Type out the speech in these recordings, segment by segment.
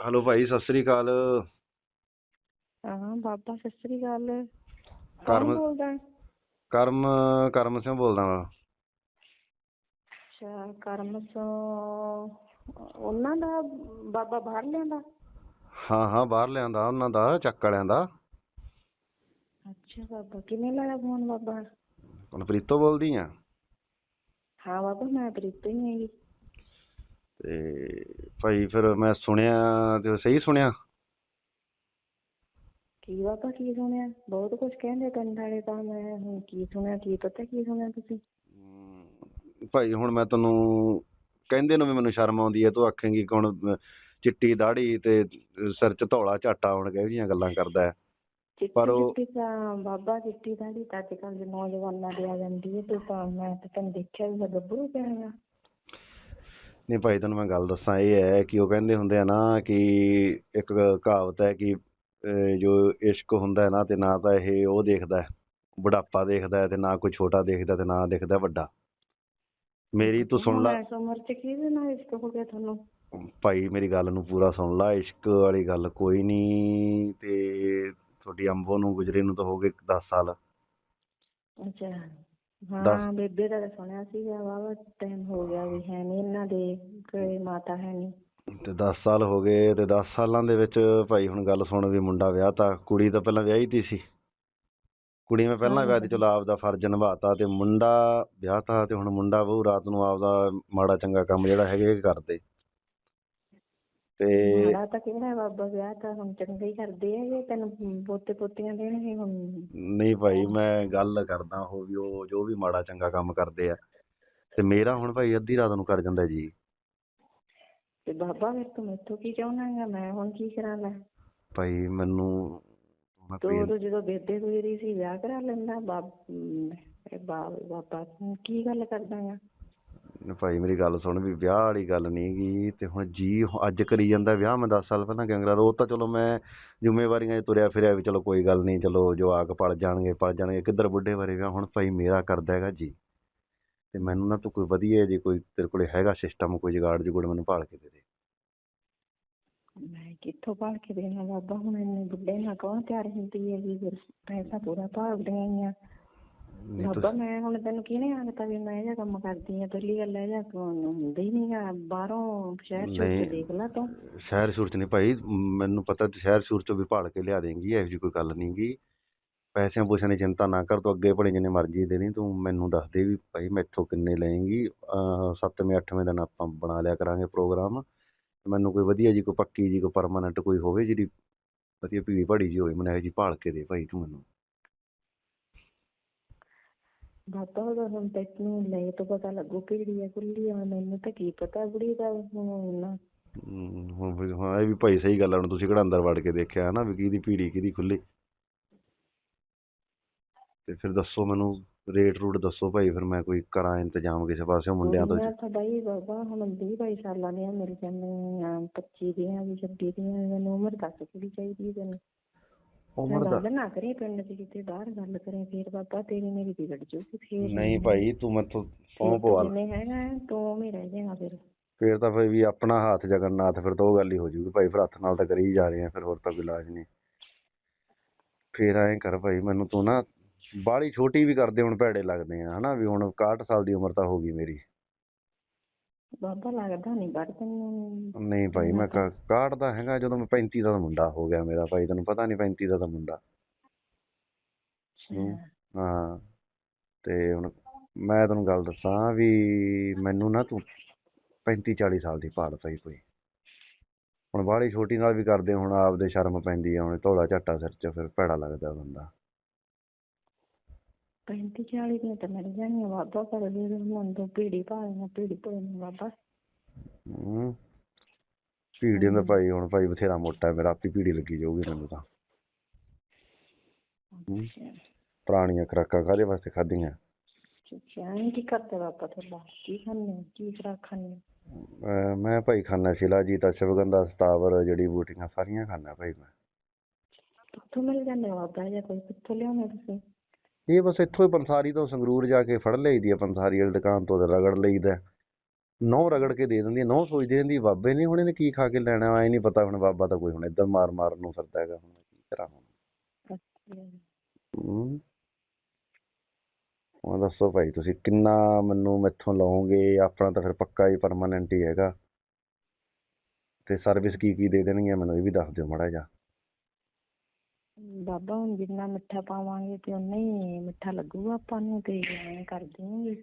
Hello ਭਾਈ ਸਤਿ ਸ੍ਰੀ ਅਕਾਲ। ਹਾਂ ਬਾਬਾ ਸਤਿ ਸ੍ਰੀ ਅਕਾਲ। ਕਰਮ- ਕੌਣ ਬੋਲਦਾ? ਹੈ? ਕਰਮ ਕਰਮ ਸਿੰਘ ਬੋਲਦਾ ਮੈਂ ਅੱਛਾ ਕਰਮ ਤੋਂ ਉਹਨਾਂ ਦਾ ਬਾਬਾ ਬਾਹਰ ਲਿਆਂਦਾ? ਹਾਂ ਹਾਂ ਬਾਹਰ ਲਿਆਂਦਾ ਉਹਨਾਂ ਦਾ ਚੱਕ ਵਾਲਿਆਂ ਦਾ। ਅੱਛਾ ਬਾਬਾ ਕਿਵੇਂ ਲਾਇਆ ਫੋਨ ਬਾਬਾ? ਹੁਣ ਪ੍ਰੀਤੋ ਬੋਲਦੀ ਆ। ਹਾਂ ਬਾਬਾ ਮੈਂ ਪ੍ਰੀਤੋ ਹੀ ਹੈਗੀ। ਤੇ ਭਾਈ ਫਿਰ ਮੈਂ ਸੁਣਿਆ ਤੇ ਸਹੀ ਸੁਣਿਆ? ਕੀ ਬਾਬਾ ਕੀ ਸੁਣਿਆ? ਬਹੁਤ ਕੁਝ ਕਹਿੰਦੇ ਪਿੰਡ ਵਾਲੇ ਤਾਂ ਮੈਂ ਹੁਣ ਕੀ ਸੁਣਿਆ ਕੀ ਪਤਾ ਕੀ ਸੁਣਿਆ ਤੁਸੀਂ? ਭਾਈ ਹੁਣ ਮੈਂ ਤੈਨੂੰ ਕਹਿੰਦੇ ਨੂੰ ਵੀ ਮੈਨੂੰ ਸ਼ਰਮ ਆਉਂਦੀ ਹੈ ਤੂੰ ਆਖੇਂਗੀ ਕਿ ਅਹ, ਚਿੱਟੀ ਦਾੜੀ ਤੇ ਸਿਰ 'ਚ ਧੌਲਾ ਝਾਟਾ ਹੁਣ ਕਿਹੋ ਜਿਹੀਆਂ ਗੱਲਾਂ ਕਰਦਾ ਹੈ? ਪਰ ਉਹ- ਬਾਬਾ ਚਿੱਟੀ ਦਾੜੀ ਤਾਂ ਅੱਜ ਕੱਲ੍ਹ ਦੇ ਨੌਜਵਾਨਾਂ ਦੇ ਆ ਜਾਂਦੀ ਹੈ ਤੂੰ ਤਾਂ ਮੈਂ ਤਾਂ ਤੈਨੂੰ ਦੇਖਿਆ ਵੀ ਗੱਭਰੂ ਪਿਆ ਹੈਗਾ ਨਹੀਂ ਭਾਈ ਤੈਨੂੰ ਮੈਂ ਗੱਲ ਦੱਸਾਂ ਇਹ ਹੈ ਕਿ ਉਹ ਕਹਿੰਦੇ ਹੁੰਦੇ ਆ ਨਾ ਕਿ ਇੱਕ ਕਹਾਵਤ ਹੈ ਕਿ ਜੋ ਇਸ਼ਕ ਹੁੰਦਾ ਹੈ ਨਾ ਤੇ ਨਾ ਤਾਂ ਇਹ ਉਹ ਦੇਖਦਾ ਹੈ ਬੁਢਾਪਾ ਦੇਖਦਾ ਹੈ ਤੇ ਨਾ ਕੋਈ ਛੋਟਾ ਦੇਖਦਾ ਤੇ ਨਾ ਦੇਖਦਾ ਵੱਡਾ। ਮੇਰੀ ਤੂੰ ਸੁਣ ਲੈ। ਇਸ ਉਮਰ ਚ ਕਿਹਦੇ ਨਾਲ ਇਸ਼ਕ ਹੋ ਗਿਆ ਤੁਹਾਨੂੰ? ਭਾਈ ਮੇਰੀ ਗੱਲ ਨੂੰ ਪੂਰਾ ਸੁਣ ਲੈ ਇਸ਼ਕ ਵਾਲੀ ਗੱਲ ਕੋਈ ਨਹੀਂ ਤੇ ਤੁਹਾਡੀ ਅੰਬੋ ਨੂੰ ਗੁਜਰੇ ਨੂੰ ਤਾਂ ਹੋ ਗਏ 10 ਸਾਲ। ਅੱਛਾ। ਦੱਸ। ਹਾਂ ਬੇਬੇ ਦਾ ਤਾਂ ਸੁਣਿਆ ਸੀਗਾ ਵਾਵਾ ਟਾਈਮ ਹੋ ਗਿਆ ਵੀ ਹੈ ਨਹੀਂ ਇਹਨਾਂ ਦੇ ਕੋਈ ਮਾਤਾ ਹੈ ਨਹੀਂ ਤੇ 10 ਸਾਲ ਹੋ ਗਏ ਤੇ 10 ਸਾਲਾਂ ਦੇ ਵਿੱਚ ਭਾਈ ਹੁਣ ਗੱਲ ਸੁਣ ਵੀ ਮੁੰਡਾ ਵਿਆਹਤਾ ਕੁੜੀ ਤਾਂ ਪਹਿਲਾਂ ਵਿਆਹੀ ਤੀ ਸੀ। ਕੁੜੀ ਮੈਂ ਪਹਿਲਾਂ। ਵਿਆਹ ਦੀ ਚਲੋ ਆਪਦਾ ਫਰਜ਼ ਨਿਭਾਤਾ ਤੇ ਮੁੰਡਾ ਵਿਆਹਤਾ ਤੇ ਹੁਣ ਮੁੰਡਾ ਬਹੂ ਰਾਤ ਨੂੰ ਆਪਦਾ ਮਾੜਾ ਚੰਗਾ ਕੰਮ ਜਿਹੜਾ ਹੈਗਾ ਇਹ ਕਰਦੇ। ਤੇ ਮਾੜਾ ਤਾਂ ਕਿਹੜਾ ਹੈ ਬਾਬਾ ਵਿਆਹ ਤਾਂ ਹੁਣ ਚੰਗਾ ਹੀ ਕਰਦੇ ਆ ਇਹ ਤੈਨੂੰ ਪੋਤੇ ਪੋਤੀਆਂ ਦੇਣਗੇ ਹੁਣ। ਨਹੀਂ ਭਾਈ ਮੈਂ ਗੱਲ ਕਰਦਾ ਉਹ ਵੀ ਉਹ ਜੋ ਵੀ ਮਾੜਾ ਚੰਗਾ ਕੰਮ ਕਰਦੇ ਆ। ਤੇ ਮੇਰਾ ਹੁਣ ਭਾਈ ਅੱਧੀ ਰਾਤ ਨੂੰ ਕਰ ਜਾਂਦਾ ਜੀ। ਤੇ ਬਾਬਾ ਫਿਰ ਤੂੰ ਮੈਥੋਂ ਕੀ ਚਾਹੁੰਦਾ ਹੈਗਾ? ਮੈਂ ਹੁਣ ਕੀ ਕਰਾਂ ਲੈ ਭਾਈ ਮੈਨੂੰ ਤੂੰ ਉਦੋਂ ਜਦੋਂ ਬੇਬੇ ਗੁਜਰੀ ਸੀ ਵਿਆਹ ਕਰਾ ਲੈਂਦਾ ਬਾਬ ਬਾਬਾ ਕੀ ਗੱਲ ਕਰਦਾ ਹੈਗਾ? ਭਾਈ ਮੇਰੀ ਗੱਲ ਸੁਣ ਵੀ ਵਿਆਹ ਵਾਲੀ ਗੱਲ ਨਹੀਂ ਗੀ ਤੇ ਹੁਣ ਜੀ ਅੱਜ ਕਰੀ ਜਾਂਦਾ ਵਿਆਹ, ਮੈਂ 10 ਸਾਲ ਪਹਿਲਾਂ ਕਿਉਂ ਕਰਾ ਉਹ ਤਾਂ ਚਲੋ ਮੈਂ ਜ਼ਿੰਮੇਵਾਰੀਆਂ 'ਚ ਤੁਰਿਆ ਫਿਰਿਆ ਵੀ ਚਲੋ ਕੋਈ ਗੱਲ ਨਹੀਂ, ਚਲੋ ਜਵਾਕ ਪਲ ਜਾਣਗੇ ਪਲ ਜਾਣਗੇ, ਕਿੱਧਰ ਬੁੱਢੇ ਬਾਰੇ ਵਿਆਹ? ਹੁਣ ਭਾਈ ਮੇਰਾ ਕਰਦਾ ਹੈਗਾ ਜੀ। ਤੇ ਮੈਨੂੰ ਨਾ ਤੂੰ ਕੋਈ ਵਧੀਆ ਜੀ ਕੋਈ ਤੇਰੇ ਕੋਲ ਹੈਗਾ ਸਿਸਟਮ ਕੋਈ ਜੁਗਾੜ ਜੁਗੜ ਮੈਨੂੰ ਭਾਲ ਕੇ ਦੇ ਦੇ। ਮੈਂ ਕਿੱਥੋਂ ਭਾਲ ਕੇ ਦੇਣਾ ਬਾਬਾ ਹੁਣ ਇੰਨੇ ਬੁੱਢੇ ਨਾਲ ਕੌਣ ਤਿਆਰ ਹੁੰਦੀ ਹੈ ਵੀ ਫਿਰ ਪੈਸਾ ਪੂਰਾ ਭਾਲਦੀਆਂ ਹੀ ਬਾਬਾ ਮੈਂ ਹੁਣ ਤੈਨੂੰ ਕਿਹਨੇ ਆਖਤਾ ਵੀ ਮੈਂ ਇਹ ਜਿਹਾ ਕੰਮ ਕਰਦੀ ਆ ਪਹਿਲੀ ਗੱਲ ਇਹ ਜਿਹਾ ਹੁੰਦਾ ਹੀ ਨਹੀਂਗਾ ਬਾਹਰੋਂ ਸ਼ਹਿਰ ਚ। ਦੇਖ ਲੈ ਤੂੰ। ਸ਼ਹਿਰ ਸ਼ੂਰ ਚ ਨਹੀਂ ਭਾਈ ਮੈਨੂੰ ਪਤਾ ਤੇ ਸ਼ਹਿਰ ਸ਼ੂਰ ਚੋਂ ਵੀ ਭਾਲ ਕੇ ਲਿਆ ਦੇਂਗੀ ਇਹੋ ਜਿਹੀ ਕੋਈ ਗੱਲ ਨਹੀਂ ਗੀ। ਪੈਸਿਆਂ ਪੂਸਿਆਂ ਦੀ ਚਿੰਤਾ ਨਾ ਕਰ ਤੂੰ ਅੱਗੇ ਭਲੇ ਜਿੰਨੇ ਮਰਜ਼ੀ ਦੇ ਤੂੰ ਮੈਨੂੰ ਦੱਸ ਦੇ ਵੀ ਭਾਈ ਮੈਥੋਂ ਕਿੰਨੇ ਲਏਂਗੀ। ਅਹ ਸੱਤਵੇਂ ਅੱਠਵੇਂ ਦਿਨ ਆਪਾਂ ਬਣਾ ਲਿਆ ਕਰਾਂਗੇ ਪ੍ਰੋਗਰਾਮ। ਮੈਨੂੰ ਕੋਈ ਵਧੀਆ ਜੀ ਕੋਈ ਪੱਕੀ ਜੀ ਕੋਈ ਪਰਮਾਨੈਂਟ ਕੋਈ ਹੋਵੇ ਜਿਹੜੀ ਵਧੀਆ ਭੀੜੀ ਭਾੜੀ ਜੀ ਹੋਵੇ ਮੈਨੂੰ ਇਹੋ ਜੀ ਭਾਲ ਕੇ ਦੇ ਭਾਈ ਤੂੰ ਮੈਨੂੰ। ਉਹਦਾ ਹੁਣ ਤੈਨੂੰ ਲੈ ਤੋਂ ਪਤਾ ਲੱਗੂ ਕਿਹੜੀ ਆ ਕੁੱਲੀ ਆ ਮੈਨੂੰ ਤਾਂ ਕੀ ਪਤਾ ਬੁੜੀ ਦਾ ਹੁਣ ਹਮ, ਹੁਣ ਵੀ- ਹਾਂ ਇਹ ਵੀ ਭਾਈ ਸਹੀ ਗੱਲ ਆ ਹੁਣ ਤੁਸੀਂ ਕਿਹੜਾ ਅੰਦਰ ਵੜ ਕੇ ਦੇਖਿਆ ਨਾ ਵੀ ਕਿਹਦੀ ਭੀੜੀ ਕਿਹਦੀ ਖੁੱਲੀ ਤੇ ਫਿਰ ਦੱਸੋ ਮੈਨੂੰ ਰੇਟ ਰੂਟ ਦੱਸੋ ਭਾਈ ਫਿਰ ਮੈਂ ਕੋਈ ਕਰਾਂ ਇੰਤਜ਼ਾਮ ਕਿਸੇ ਪਾਸੇ ਮੁੰਡਿਆਂ ਤੋਂ ਕੁੜੀਆਂ ਤਾਂ ਬਾਈ ਬਾਬਾ ਹੁਣ 20 22 ਸਾਲਾਂ ਦੀਆਂ ਮਿਲ ਜਾਂਦੀਆਂ 25 ਦੀਆਂ ਵੀ 26 ਦੀਆਂ ਮੈਨੂੰ ਉਮਰ ਦੱਸ ਕਿਹੜੀ ਚਾਹੀਦੀ ਹੈ ਤੈਨੂੰ? ਉਮਰ ਦਾ ਗੱਲ ਨਾ ਕਰੀ ਪਿੰਡ 'ਚ ਕਿਤੇ ਬਾਹਰ ਗੱਲ ਕਰੇ ਫੇਰ ਬਾਬਾ ਤੇਰੀ ਮੇਰੀ ਵਿਗੜ ਜੂਗੀ ਫੇਰ ਨਹੀਂ ਭਾਈ ਤੂੰ ਮੈਥੋਂ ਸੌਂ ਫੇਰ ਪਵਾ ਤੂੰ ਲੈ ਜਿਵੇਂ ਹੈਗਾ ਹੈ, ਤੂੰ ਉਵੇਂ ਰਹਿ ਜਾਏਗਾ ਫਿਰ। ਫਿਰ ਤਾਂ ਫਿਰ ਵੀ ਆਪਣਾ ਹੱਥ ਜਗਨਨਾਥ ਫਿਰ ਤਾਂ ਉਹ ਗੱਲ ਹੀ ਹੋ ਜੂਗੀ ਭਾਈ ਫਿਰ ਹੱਥ ਨਾਲ ਤਾਂ ਕਰੀ ਜਾ ਰਹੇ ਆ ਫਿਰ ਹੋਰ ਤਾਂ ਕੋਈ ਇਲਾਜ ਨਹੀਂ। ਫਿਰ ਐਂ ਕਰ ਭਾਈ ਮੈਨੂੰ ਤੂੰ ਨਾ ਬਾਹਲੀ ਛੋਟੀ ਵੀ ਕਰਦੇ ਹੁਣ ਭੈੜੇ ਲੱਗਦੇ ਆ ਹਨਾ ਵੀ ਹੁਣ 61 ਸਾਲ ਦੀ ਉਮਰ ਤਾਂ ਹੋ ਗਈ ਮੇਰੀ। ਬਾਬਾ ਲੱਗਦਾ ਨਹੀਂ ਪਰ ਤੈਨੂੰ ਨਹੀਂ ਭਾਈ ਮੈਂ ਕ- 61 ਦਾ ਹੈਗਾ ਜਦੋਂ ਮੈਂ 35 ਦਾ ਤਾਂ ਮੁੰਡਾ ਹੋ ਗਿਆ ਮੇਰਾ ਭਾਈ ਤੈਨੂੰ ਪਤਾ ਨਹੀਂ 35 ਦਾ ਤਾਂ ਮੁੰਡਾ। ਹੂੰ। ਹਾਂ। ਤੇ ਹੁਣ ਮੈਂ ਤੈਨੂੰ ਗੱਲ ਦੱਸਾਂ ਵੀ ਮੈਨੂੰ ਨਾ ਤੂੰ 35 40 ਸਾਲ ਦੀ ਭਾਲ ਪਈ ਕੋਈ। ਹੁਣ ਬਾਹਲੀ ਛੋਟੀ ਨਾਲ ਵੀ ਕਰਦੇ ਹੁਣ ਆਪਦੇ ਸ਼ਰਮ ਪੈਂਦੀ ਆ ਹੁਣ ਧੌਲਾ ਝੱਟਾ ਸਿਰ 'ਚ ਫਿਰ ਭੈੜਾ ਲੱਗਦਾ ਬੰਦਾ। 35 40 ਦੀਆਂ ਤਾਂ ਮਿਲ ਜਾਣੀਆਂ ਬਾਬਾ ਪਰ ਜੇ ਹੁਣ ਤੂੰ ਪੀੜੀ ਭਾਲਣਾ ਪੀੜੀ ਭਾਲਣਾ ਬਾਬਾ ਹੂੰ ਭੀੜੀ ਦਾ ਭਾਈ ਹੁਣ ਭਾਈ ਬਥੇਰਾ ਮੋਟਾ ਹੈ ਮੇਰਾ ਆਪੀ ਭੀੜੀ ਲੱਗੀ ਜਾਊਗੀ ਮੈਨੂੰ ਤਾਂ। ਹੂੰ। ਪੁਰਾਣੀਆਂ ਖੁਰਾਕਾਂ ਕਾਹਦੇ ਵਾਸਤੇ ਖਾਧੀਆਂ? ਐਂ ਕੀ ਕਰਦੇ ਬਾਬਾ ਤੁਹਾਡਾ? ਕੀ ਹੋ? ਕੀ ਖੁਰਾਕ ਖਾਂਦੇ ਹੋ? ਅਹ ਮੈਂ ਭਾਈ ਖਾਨਾ ਸ਼ਿਲਾ ਜੀ ਤਾਂ ਸ਼ਿਵਗੰਧਾ ਸਤਾਵਰ ਜੜੀ ਬੂਟੀਆਂ ਸਾਰੀਆਂ ਖਾਨਾ ਭਾਈ ਮੈਂ। ਕਿੱਥੋਂ ਮਿਲ ਜਾਂਦੇ ਆ ਬਾਬਾ ਜਾਂ ਕੋਈ ਕਿੱਥੋਂ ਲਿਆਉਂਦੇ ਤੁਸੀਂ? ਇਹ ਬਸ ਇੱਥੋਂ ਹੀ ਪੰਸਾਰੀ ਤੋਂ ਸੰਗਰੂਰ ਜਾ ਕੇ ਫੜ ਲਈਦੀ ਆ ਪੰਸਾਰੀ ਵਾਲੀ ਦੁਕਾਨ ਤੋਂ ਤੇ ਰਗੜ ਲਈਦਾ। ਨਹੁੰ ਰਗੜ ਕੇ ਦੇ ਦਿੰਦੀ ਨਹੁੰ ਸੋਚਦੀ ਰਹਿੰਦੀ ਬਾਬੇ ਨੇ ਹੁਣ ਇਹਨੇ ਕੀ ਖਾ ਕੇ ਲੈਣਾ ਐ ਨਹੀਂ ਪਤਾ ਹੁਣ ਬਾਬਾ ਤਾਂ ਕੋਈ ਹੁਣ ਏਦਾਂ ਮਾਰ ਮਾਰਨ ਨੂੰ ਫਿਰਦਾ ਹੈਗਾ ਹੁਣ ਕੀ ਕਰਾਂ ਹੁਣ। ਹੂੰ। ਹੁਣ ਦੱਸੋ ਭਾਈ ਤੁਸੀਂ ਕਿੰਨਾ ਮੈਨੂੰ ਮੈਥੋਂ ਲਓਗੇ ਆਪਣਾ ਤਾਂ ਫਿਰ ਪੱਕਾ ਹੀ ਪਰਮਾਨੈਂਟ ਹੀ ਹੈਗਾ। ਤੇ ਸਰਵਿਸ ਕੀ ਕੀ ਦੇ ਦੇਣਗੇ ਮੈਨੂੰ ਇਹ ਵੀ ਦੱਸ ਦਿਓ ਮਾੜਾ ਜਿਹਾ। ਬਾਬਾ ਹੁਣ ਜਿੰਨਾ ਮਿੱਠਾ ਪਾਵਾਂਗੇ ਤੇ ਉਨਾ ਹੀ ਮਿੱਠਾ ਲੱਗੂਗਾ ਆਪਾਂ ਨੂੰ ਤੇ ਐਂ ਕਰ ਦਿਆਂਗੇ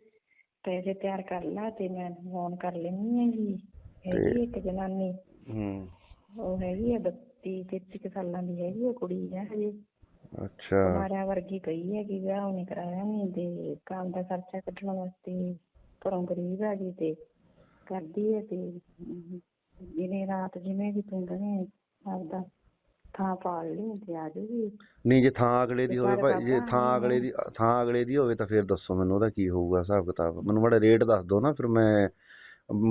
ਪੈਸੇ ਤਿਆਰ ਕਰ ਲਾ ਤੇ ਮੈਂ ਫੋਨ ਕਰ ਲੈਣੀ ਹੈਗੀ ਹੈਗੀ ਇੱਕ ਜਨਾਨੀ। ਹੂੰ। ਉਹ ਹੈਗੀ ਆ ਬੱਤੀ ਤੇਤੀ ਕੁ ਸਾਲਾਂ ਦੀ ਹੈਗੀ ਆ ਕੁੜੀ ਆ ਹਜੇ। ਅੱਛਾ। ਮਾਰਿਆ ਵਰਗੀ ਪਈ ਹੈਗੀ ਵਿਆਹ ਉਹਨੇ ਕਰਾਇਆ ਨਹੀਂ ਤੇ ਕੰਮ ਦਾ ਖਰਚਾ ਕੱਢਣ ਵਾਸਤੇ ਘਰੋਂ ਗਰੀਬ ਹੈਗੀ ਤੇ ਕਰਦੀ ਹੈ ਤੇ ਦਿਨੇ ਰਾਤ ਜਿਵੇਂ ਵੀ ਤੂੰ ਕਹੇ ਆਪਦਾ। ਥਾਂ ਪਾਲ ਲਈ ਤੇ ਆ ਜਾਊਗੀ ਨਹੀਂ ਜੇ ਥਾਂ ਅਗਲੇ ਦੀ ਹੋਵੇ ਭਾਈ ਜੇ ਥਾਂ ਅਗਲੇ ਦੀ ਥਾਂ ਅਗਲੇ ਦੀ ਹੋਵੇ ਤਾਂ ਫਿਰ ਦੱਸੋ ਮੈਨੂੰ ਉਹਦਾ ਕੀ ਹੋਊਗਾ ਹਿਸਾਬ ਕਿਤਾਬ। ਮੈਨੂੰ ਮਾੜਾ ਰੇਟ ਦੱਸ ਦਿਓ ਨਾ ਫਿਰ ਮੈਂ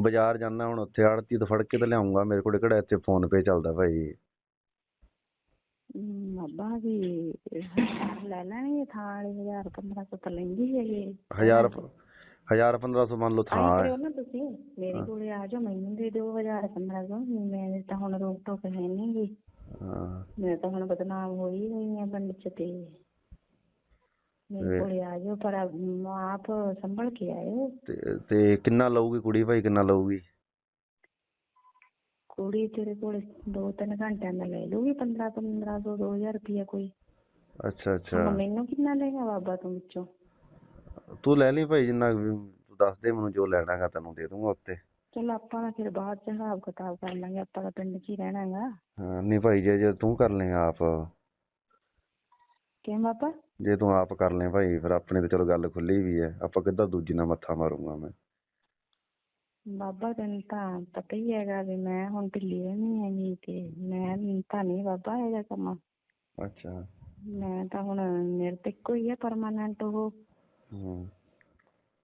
ਬਾਜ਼ਾਰ ਜਾਂਦਾ ਹੁਣ ਉੱਥੇ ਆੜਤੀ ਤੋਂ ਫੜ ਕੇ ਤਾਂ ਲਿਆਉਂਗਾ ਮੇਰੇ ਕੋਲ ਕਿਹੜਾ ਇੱਥੇ ਫੋਨ ਪੇ ਚੱਲਦਾ ਭਾਈ। ਹਮ, ਬਾਬਾ ਵੀ ਲੈ ਲੈਣਗੇ ਥਾਂ ਵਾਲੇ ਹਜ਼ਾਰ ਪੰਦਰਾਂ ਸੌ ਤਾਂ ਲੈਂਦੀ ਹੈਗੇ। ਹਜ਼ਾਰ ਹਜ਼ਾਰ 1500 ਮੰਨ ਲਓ ਥਾਂ ਆਏ ਹੈ। ਨਾ ਤੁਸੀਂ ਮੇਰੇ ਕੋਲੇ ਆ ਜਾਓ ਮੈਨੂੰ ਦੇ ਦਿਓ ਹਜ਼ਾਰ ਪੰਦਰਾਂ ਸੌ ਮੈਂ ਤਾਂ ਹੁਣ ਰੋਕ ਟੋਕ ਹੈ ਨਹੀਂ ਗੀ। ਹਾਂ ਮੈਂ ਤਾਂ ਹੁਣ ਬਦਨਾਮ ਹੋਈ ਹੋਈ ਆ ਪਿੰਡ ਚ ਤੇ। ਮੇਰੇ ਕੋਲੇ ਆ ਜਾਓ ਪਰ ਆਪ ਸੰਭਲ ਕੇ ਆਇਓ। ਤੇ ਤੇ ਕਿੰਨਾ ਲਊਗੀ ਕੁੜੀ ਭਾਈ ਕਿੰਨਾ ਲਊਗੀ? ਕੁੜੀ ਤੇਰੇ ਕੋਲ ਦੋ ਤਿੰਨ ਘੰਟਿਆਂ ਦਾ ਲੈ ਲੂਗੀ ਪੰਦਰਾਂ ਪੰਦਰਾਂ ਸੌ ਦੋ ਹਜ਼ਾਰ ਰੁਪਇਆ ਕੋਈ। ਅੱਛਾ ਅੱਛਾ। ਹੁਣ ਮੈਨੂੰ ਕਿੰਨਾ ਲਏਗਾ ਬਾਬਾ ਤੂੰ ਵਿੱਚੋਂ? ਤੂੰ ਲੈ ਲਈ ਭਾਈ ਜਿੰਨਾ ਵੀ ਤੂੰ ਦੱਸ ਦੇ ਮੈਨੂੰ ਜੋ ਲੈਣਾ ਹੈਗਾ ਤੈਨੂੰ ਦੇ ਦੂੰਗਾ ਉੱਤੇ। ਚਲ ਆਪਾਂ ਤਾਂ ਫਿਰ ਬਾਅਦ ਚ ਹਿਸਾਬ ਕਿਤਾਬ ਕਰ ਲਾਂਗੇ ਆਪਾਂ ਤਾਂ ਪਿੰਡ 'ਚ ਹੀ ਰਹਿਣਾ ਗਾ ਹਾਂ, ਨਹੀਂ ਭਾਈ ਜੇ ਜੇ ਤੂੰ ਕਰ ਲੇਗਾ ਆਪ। ਕਿਉਂ ਬਾਬਾ ਜੇ ਤੂੰ ਆਪ ਕਰ ਲੈ ਭਾਈ ਫਿਰ ਆਪਣੀ ਤਾਂ ਚਲੋ ਗੱਲ ਖੁੱਲੀ ਵੀ ਹੈ। ਆਪਾਂ ਕਿੱਦਾਂ ਦੂਜੀ ਨਾਲ ਮੱਥਾ ਮਾਰੂੰਗਾ ਮੈਂ? ਬਾਬਾ ਤੈਨੂੰ ਤਾਂ ਪਤਾ ਹੀ ਹੈਗਾ ਵੀ ਮੈਂ ਹੁਣ ਢਿੱਲੀ ਰਹਿਣੀ ਹੈਗੀ ਤੇ ਮੈਂ ਤਾਂ ਨਹੀਂ ਬਾਬਾ ਇਹਦਾ ਕੰਮ। ਅੱਛਾ। ਮੈਂ ਤਾਂ ਹੁਣ ਮੇਰੇ ਤੇ ਇੱਕੋ ਹੀ ਹੈ ਪਰਮਾਨੈਂਟ ਉਹ। ਹੂੰ।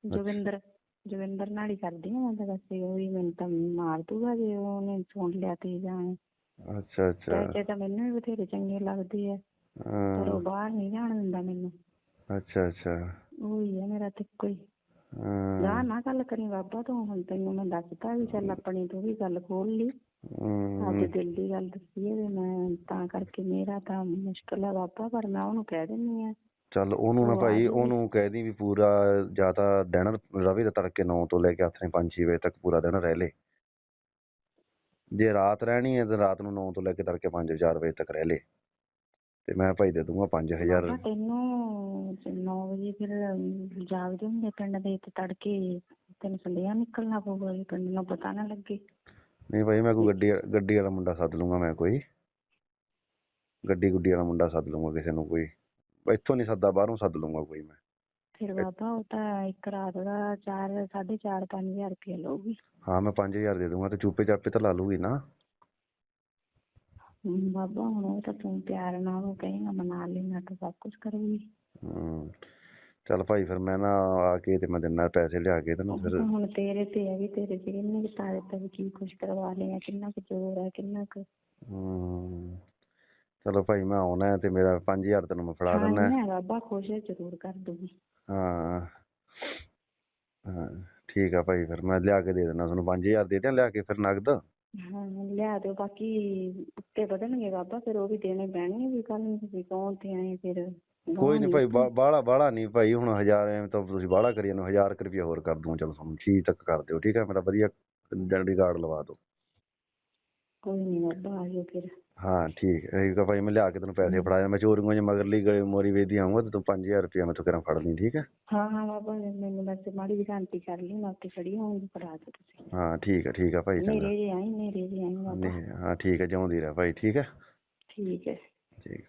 ਜੋਗਿੰਦਰ। ਜੋਗਿੰਦਰ ਨਾਲ ਹੀ ਕਰਦੀ ਹਾਂ ਮੈਂ ਤਾਂ ਵੈਸੇ ਉਹ ਹੀ ਮੈਨੂੰ ਤਾਂ ਮਾਰ ਦੂਗਾ ਜੇ ਉਹਨੇ ਸੁਣ ਲਿਆ ਤੇ ਜਾਂ ਅੱਛਾ ਅੱਛਾ। ਪੈਸੇ ਤਾਂ ਮੈਨੂੰ ਵੀ ਬਥੇਰੇ ਚੰਗੇ ਲੱਗਦੇ ਆ ਪਰ ਉਹ ਬਾਹਰ ਨਹੀਂ ਜਾਣ ਦਿੰਦਾ ਮੈਨੂੰ। ਅੱਛਾ ਅੱਛਾ। ਉਹ ਹੀ ਹੈ ਮੇਰਾ ਤੇ ਜਾ ਨਾ ਗੱਲ ਕਰੀ ਬਾਬਾ ਤੂੰ ਹੁਣ ਤੈਨੂੰ ਮੈਂ ਦੱਸਤਾ ਵੀ ਚੱਲ ਆਪਣੀ ਤੂੰ ਵੀ ਗੱਲ ਖੋਲ ਲਈ। ਹੂੰ, ਆਪਦੇ ਦਿਲ ਦੀ ਗੱਲ ਦੱਸੀ ਹੈ ਮੈਂ ਤਾਂ ਕਰਕੇ ਮੇਰਾ ਤਾਂ ਮੁਸ਼ਕਲ ਹੈ ਬਾਬਾ ਪਰ ਮੈਂ ਉਹਨੂੰ ਕਹਿ ਦਿੰਦੀ ਆ ਚੱਲ ਉਹਨੂੰ ਨਾ ਭਾਈ। ਉਹਨੂੰ ਕਹਿ ਦੀ ਵੀ ਪੂਰਾ ਜਾਂ ਤਾਂ ਦਿਨ ਰਵੇ ਤਾਂ ਤੜਕੇ 9 ਤੋਂ ਲੈ ਕੇ ਆਥਣੇ 5-6 ਵਜੇ ਤੱਕ ਪੂਰਾ ਦਿਨ ਰਹਿ ਲੇ। ਜੇ ਰਾਤ ਰਹਿਣੀ ਹੈ ਤਾਂ ਰਾਤ ਨੂੰ 9 ਤੋਂ ਲੈ ਕੇ ਤੜਕੇ 5-4 ਵਜੇ ਤੱਕ ਰਹਿ ਲੇ। ਤੇ ਮੈਂ ਭਾਈ ਦੇ ਦੂੰਗਾ 5000 ਬਾਬਾ ਤੈਨੂੰ 9 ਵਜੇ ਫਿਰ ਜਾਗਦੇ ਹੁੰਦੇ ਪਿੰਡ ਦੇ ਤੇ ਤੜਕੇ ਤੈਨੂੰ ਸੰਦਿਆ ਨਿਕਲਣਾ ਪਊਗਾ ਵੀ ਪਿੰਡ ਨੂੰ ਪਤਾ ਨਾ ਲੱਗੇ। ਨਹੀਂ ਭਾਈ ਮੈਂ ਕੋਈ ਗੱਡੀ ਗੱਡੀ ਵਾਲਾ ਮੁੰਡਾ ਸੱਦ ਲੂੰਗਾ ਮੈਂ ਕੋਈ। ਗੱਡੀ ਗੁੱਡੀ ਵਾਲਾ ਮੁੰਡਾ ਸੱਦ ਲੂੰਗਾ ਕਿਸੇ ਨੂੰ ਕੋਈ। ਇੱਥੋਂ ਨਹੀਂ ਸੱਦਾ ਬਾਹਰੋਂ ਸੱਦ ਲੂੰਗਾ ਕੋਈ ਮੈਂ। ਫਿਰ ਬਾਬਾ ਉਹ ਤਾਂ ਇੱਕ ਰਾਤ ਦਾ 4 4.5 5000 ਰੁਪਏ ਲਊਗੀ। ਹਾਂ ਮੈਂ 5000 ਦੇ ਦੂੰਗਾ ਤੇ ਚੂਪੇ ਚਾਪੇ ਤਾਂ ਲਾ ਲੂਗੀ ਨਾ। ਬਾਬਾ ਹੁਣ ਉਹ ਤਾਂ ਤੂੰ ਪਿਆਰ ਨਾਲ ਉਹ ਕਹੇਗਾ ਮਨਾ ਲੈਣਾ ਤਾਂ ਸਭ ਕੁਝ ਕਰੂਗੀ। ਹੂੰ ਚੱਲ ਭਾਈ ਫਿਰ ਮੈਂ ਨਾ ਆ ਕੇ ਤੇ ਮੈਂ ਦਿਨਾ ਪੈਸੇ ਲਿਆ ਕੇ ਤੈਨੂੰ ਫਿਰ। ਹੁਣ ਤੇਰੇ ਤੇ ਹੈ ਵੀ ਤੇਰੇ ਚ ਕਿੰਨੇ ਕੁ ਤਾਰੇ ਤੇ ਕੀ ਕੁਝ ਕਰਵਾ ਲਿਆ ਕਿੰਨਾ ਕੁ ਜ਼ੋਰ ਹੈ ਕਿੰਨਾ ਕੁ ਹੂੰ। ਚਲੋ ਭਾਈ ਮੈਂ ਆਉਣਾ ਤੇ ਮੇਰਾ 5000 ਤੈਨੂੰ ਮੈਂ ਫੜਾ ਦਿੰਦਾ ਹਾਂ। ਮੈਂ ਬਾਬਾ ਖੁਸ਼ ਜ਼ਰੂਰ ਕਰ ਦੂਗੀ। ਹਾਂ ਹਾਂ ਠੀਕ ਆ ਭਾਈ ਫਿਰ ਮੈਂ ਲਿਆ ਕੇ ਦੇ ਦਿੰਦਾ ਤੁਹਾਨੂੰ। 5000 ਦੇ ਦਿਆਂ ਲਿਆ ਕੇ ਫਿਰ ਨਗਦ? ਹਾਂ ਲਿਆ ਦਿਓ ਬਾਕੀ ਉੱਤੇ ਵਧਣਗੇ ਬਾਬਾ ਫਿਰ ਉਹ ਵੀ ਦੇਣੇ ਪੈਣਗੇ ਵੀ ਕੱਲ ਨੂੰ ਤੁਸੀਂ ਕੌਣ ਤੇ ਆਏ ਫਿਰ? ਕੋਈ ਨਹੀਂ ਭਾਈ ਬਾਹਲਾ ਬਾਹਲਾ ਨਹੀਂ ਭਾਈ ਹੁਣ ਹਜ਼ਾਰ ਐਵੇਂ ਤਾਂ ਤੁਸੀਂ ਬਾਹਲਾ ਕਰੀ ਜਾਂਦੇ ਹੋ, ਹਜ਼ਾਰ ਕੁ ਰੁਪਇਆ ਹੋਰ ਕਰ ਦੂੰ ਚਲੋ ਤੁਹਾਨੂੰ ਛੇ ਤੱਕ ਕਰ ਦਿਓ ਠੀਕ ਹੈ ਮੇਰਾ ਵਧੀਆ ਰਿਕਾਰਡ ਲਵਾ ਦਿਓ। ਕੋਈ ਨਹੀਂ ਬਾਬਾ ਆ ਜਾਓ ਫਿਰ। ਹਾਂ ਠੀਕ। ਹੈ ਠੀਕ ਆ ਭਾਈ ਮੈਂ ਲਿਆ ਕੇ ਤੈਨੂੰ ਪੈਸੇ ਫੜਾਇਆ ਮੈਂ ਚੋਰੀਆਂ ਜੇ ਮਗਰਲੀ ਗਏ ਮੋਰੀ ਵੇਦੀ ਆਉਂਗਾ ਤੇ ਤੂੰ 5000 ਰੁਪਇਆ ਮੈਥੋਂ ਕਿਰਾਂ ਫੜ ਲਈ ਠੀਕ ਹੈ? ਹਾਂ ਹਾਂ ਬਾਬਾ ਮੈਨੂੰ ਬਸ ਮਾੜੀ ਜਿਹੀ ਸ਼ਾਂਤੀ ਕਰ ਲਈ ਮੈਂ ਉੱਤੇ ਖੜੀ ਹੋਊਂਗੀ ਫੜਾ ਦਿਓ ਤੁਸੀਂ। ਹਾਂ ਠੀਕ ਹੈ ਠੀਕ ਹੈ ਭਾਈ ਚੰਗਾ। ਨੇਰੇ ਜੇ ਆਈ ਨੇਰੇ ਜੇ ਆਈ ਬਾਬਾ। ਨਹੀਂ ਹਾਂ ਠੀਕ ਹੈ ਜਿਉਂਦੀ ਰਹਿ ਭਾਈ ਠੀਕ ਹੈ? ਠੀਕ ਹੈ। ਠੀਕ।